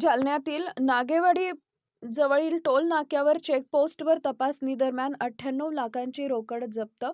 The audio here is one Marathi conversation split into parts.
जालन्यातील नागेवाडी जवळील टोल नाक्यावर चेकपोस्टवर तपासणी दरम्यान अठ्ठ्याण्णव लाखांची रोकड जप्त.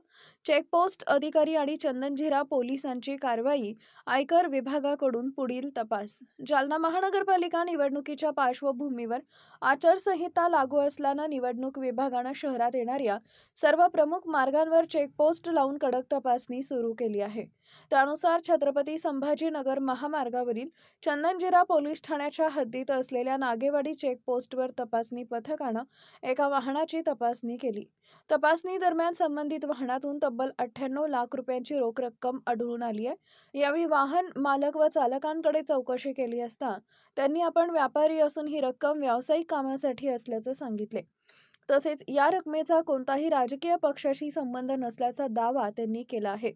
चेकपोस्ट अधिकारी आणि चंदनझिरा पोलिसांची कारवाई आयकर विभागाकडून पुढील तपास. जालना महानगरपालिका निवडणुकीच्या पार्श्वभूमीवर आचारसंहिता लागू असल्यानं निवडणूक विभागानं शहरात येणाऱ्या सर्व प्रमुख मार्गांवर चेकपोस्ट लावून कडक तपासणी सुरू केली आहे. त्यानुसार छत्रपती संभाजीनगर महामार्गावरील चंदनझिरा पोलीस ठाण्याच्या हद्दीत असलेल्या नागेवाडी चेकपोस्टवर तपासणी पथकानं एका वाहनाची तपासणी केली. तपासणी दरम्यान संबंधित वाहनातून तब्बल अठ्ठ्याण्णव लाख रुपयांची रोख रक्कम आढळून आली आहे. यावेळी वाहन मालक व चालकांकडे चौकशी केली असता त्यांनी आपण व्यापारी असून ही रक्कम व्यावसायिक कामासाठी असल्याचं सांगितले. तसेच या रकमेचा कोणताही राजकीय पक्षाशी संबंध नसल्याचा दावा त्यांनी केला आहे.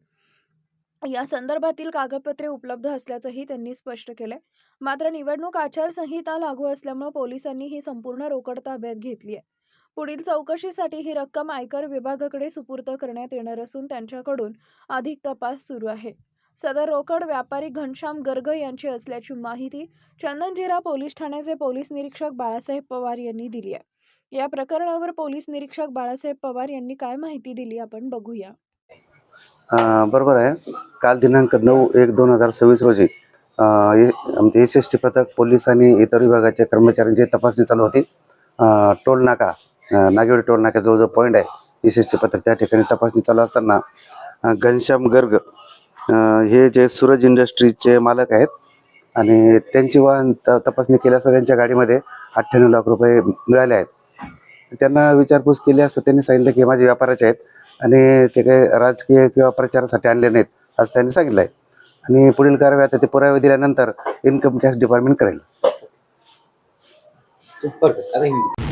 या संदर्भातील कागदपत्रे उपलब्ध असल्याचंही त्यांनी स्पष्ट केलंय. मात्र निवडणूक आचारसंहिता लागू असल्यामुळे पोलिसांनी ही संपूर्ण रोकड ताब्यात घेतली आहे पुढील चौकशीसाठी ही रक्कम आयकर विभागाकडे सुपूर्द करण्यात येणार असून त्यांच्याकडून अधिक तपास सुरू आहे. सदर रोकड व्यापारी घनश्याम गर्ग यांची असल्याची माहिती चंदनजिरा पोलीस ठाण्याचे पोलीस निरीक्षक बाळासाहेब पवार यांनी दिली आहे या प्रकरणावर पोलीस निरीक्षक बाळासाहेब पवार यांनी काय माहिती दिली आपण बघूया. बरोबर आहे. काल दिनांक नऊ एक दोन हजार सव्वीस रोजी ए- आमचे एस एस टी पथक पोलीस आणि इतर विभागाच्या कर्मचाऱ्यांची तपासणी चालू होती टोल नाका नागेवाडी टोल नाक्याजवळ जवळजवळ पॉईंट आहे एस एस टी पथक त्या ठिकाणी तपासणी चालू असताना घनश्याम गर्ग हे जे सूरज इंडस्ट्रीजचे मालक आहेत आणि त्यांची वाहन त- तपासणी केली असता त्यांच्या गाडीमध्ये अठ्ठ्याण्णव लाख रुपये मिळाले आहेत. त्यांना विचारपूस केली असता त्यांनी सांगितलं की हे माझे व्यापाराचे आहेत. आणि ते काही राजकीय किंवा प्रचारासाठी आणले नाहीत असं त्यांनी सांगितलं आहे आणि पुढील कारवाई आता ते पुरावे दिल्यानंतर इन्कम टॅक्स डिपार्टमेंट करेल Perfect. I think